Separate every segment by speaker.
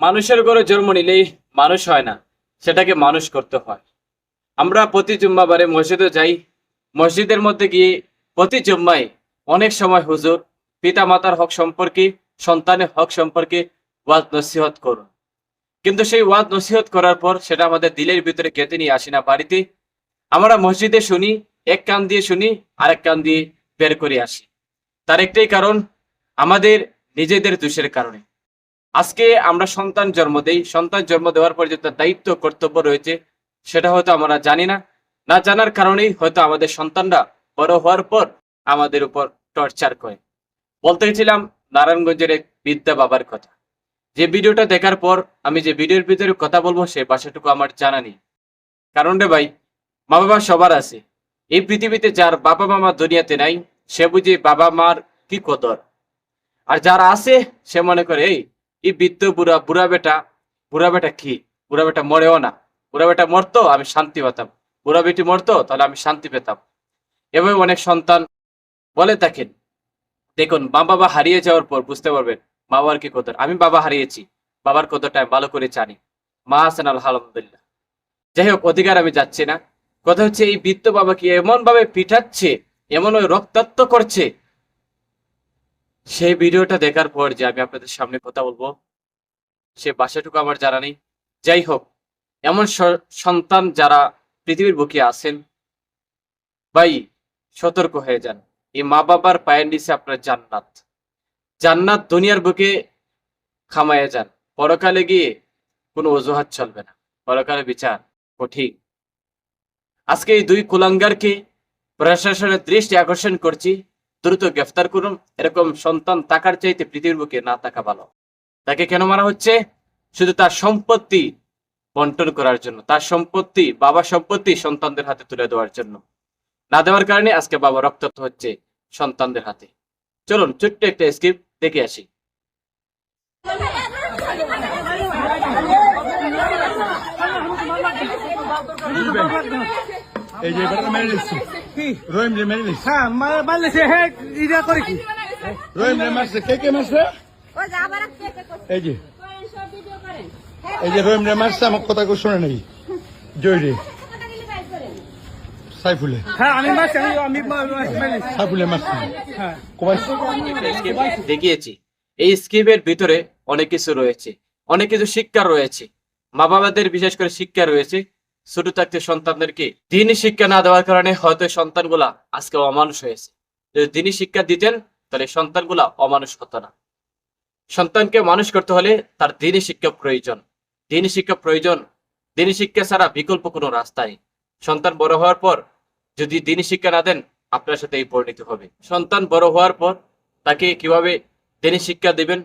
Speaker 1: মানুষের ঘরে জন্ম নিলেই মানুষ হয় না, সেটাকে মানুষ করতে হয়। আমরা প্রতি জুম্মাবারে মসজিদে যাই, মসজিদের মধ্যে গিয়ে প্রতি জুম্মায় অনেক সময় হুজুর পিতা মাতার হক সম্পর্কে, সন্তানের হক সম্পর্কে ওয়াজ নসিহত করুন। কিন্তু সেই ওয়াজ নসিহত করার পর সেটা আমাদের দিলের ভিতরে কেটে নিয়ে আসি না বাড়িতে। আমরা মসজিদে শুনি, এক কান দিয়ে শুনি, আরেক কান দিয়ে বের করে আসি। তার একটাই কারণ, আমাদের নিজেদের দোষের কারণে। আজকে আমরা সন্তান জন্ম দেই। সন্তান জন্ম দেওয়ার পর যে দায়িত্ব, কর্তব্য রয়েছে, সেটা হয়তো আমরা জানি না। না জানার কারণেই হয়তো আমাদের সন্তানরা বড় হওয়ার পর আমাদের উপর টর্চার করে। বলতে গেছিলাম নারায়ণগঞ্জের এক বিদ্যা বাবার কথা। যে ভিডিওটা দেখার পর আমি যে ভিডিওর ভিতরে কথা বলব, সে ভাষাটুকু আমার জানা নেই। কারণ রে ভাই মা বাবা সবার আছে। এই পৃথিবীতে যার বাবা মামা দুনিয়াতে নাই, সে বুঝে বাবা মার কি কদর। আর যারা আছে, সে মনে করে, এই এই বৃদ্ধ বুড়া বুড়া বেটা বুড়া বেটা কি? বুড়া বেটা মরেও না। বুড়া বেটা মরতো, আমি শান্তি পেতাম। বুড়া বেটি মরতো, তাহলে আমি শান্তি পেতাম। এভাবে অনেক সন্তান বলে থাকেন দেখুন, মা বাবা হারিয়ে যাওয়ার পর বুঝতে পারবেন, মা বাবার কি কদর? আমি বাবা হারিয়েছি, বাবার কদরটা ভালো করে জানি। মা আছেন, আলহামদুলিল্লাহ। যাই হোক, অধিকার আমি যাচ্ছি না। কথা হচ্ছে, এই বৃদ্ধ বাবাকে এমন ভাবে পিঠাচ্ছে এমন ওই রক্তাক্ত করছে সেই ভিডিওটা দেখার পর যে আমি আপনাদের সামনে কথা বলব, সে বাসাটুকু আমার জানা নেই। যাই হোক, এমন সন্তান যারা পৃথিবীর বুকে আছেন, ভাই, সতর্ক হয়ে যান। এই মা বাবার পায়ের নিচে আপনার জান্নাত। জান্নাত দুনিয়ার বুকে খামায়ে যান। পরকালে গিয়ে কোনো অজুহাত চলবে না। পরকালে বিচার কঠিন। আজকে এই দুই কুলাঙ্গারকে প্রশাসনের দৃষ্টি আকর্ষণ করছি। দ্রুত গ্রেফতার করুন। এরকম সন্তান তাকার চাইতে পৃথিবীর বুকে না থাকা ভালো। তাকে কেন মারা হচ্ছে? শুধু তার সম্পত্তি বন্টন করার জন্য, তার সম্পত্তি বাবা সম্পত্তি সন্তানদের হাতে তুলে দেওয়ার জন্য। না দেওয়ার কারণে আজকে বাবা রক্তাক্ত হচ্ছে সন্তানদের হাতে। চলুন, ছোট্ট একটা স্কিপ দেখে আসি।
Speaker 2: এই যে রহিম রে মেরে
Speaker 3: হ্যাঁ মা- মারলে সে হ্যাঁ করে কি?
Speaker 2: রহিম রে মারছে কে কে মারছে?
Speaker 4: যে।
Speaker 2: এই যে।
Speaker 4: করেন, সব ভিডিও করেন।
Speaker 2: এই যে রহিম রে মারছে আমার কথা কেউ শোনে নাই। জয় রে। সাইফুলে।
Speaker 3: হ্যাঁ আমি মারছি আমি।
Speaker 2: সাইফুলে মারছে।
Speaker 3: হ্যাঁ।
Speaker 1: দেখিয়েছি। এই স্কিপের ভিতরে অনেক কিছু রয়েছে। অনেক কিছু শিক্ষা রয়েছে। মা বাবাদের বিশেষ করে শিক্ষা রয়েছে। ছোট থাকতে সন্তানদেরকে দিনই শিক্ষা না দেওয়ার কারণে হয়তো সন্তানগুলা আজকে অমানুষ হয়েছে। যদি দিনই শিক্ষা দিতেন, তাহলে সন্তানগুলা অমানুষ হতো না। সন্তানকে মানুষ করতে হলে তার দিনই শিক্ষা প্রয়োজন। দিনই শিক্ষা প্রয়োজন। দিনই শিক্ষা ছাড়া বিকল্প কোনো রাস্তা নেই সন্তান বড় হওয়ার পর যদি দিনই শিক্ষা না দেন, আপনার সাথে এই পরিণতি হবে। সন্তান বড় হওয়ার পর তাকে কীভাবে দিনই শিক্ষা দিবেন?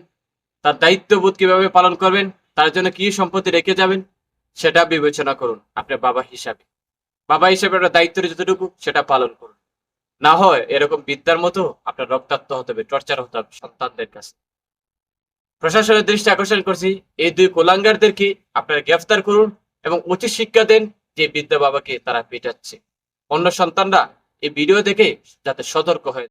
Speaker 1: তার দায়িত্ববোধ কীভাবে পালন করবেন? তার জন্য কি সম্পত্তি রেখে যাবেন? সেটা বিবেচনা করুন, আপনার বাবা হিসাবে। বাবা হিসাবে আপনার দায়িত্ব যতটুকু, সেটা পালন করুন। না হয় এরকম বিদ্যার মতো আপনার রক্তাক্ত হতে হবে, টর্চার হতে হবে সন্তানদের কাছে। প্রশাসনের দৃষ্টি আকর্ষণ করছি, এই দুই কোলাঙ্গারদেরকে আপনারা গ্রেফতার করুন এবং উচিত শিক্ষা দেন যে বিদ্যা বাবাকে তারা পেটাচ্ছে। অন্য সন্তানরা এই ভিডিও দেখে যাতে সতর্ক হয়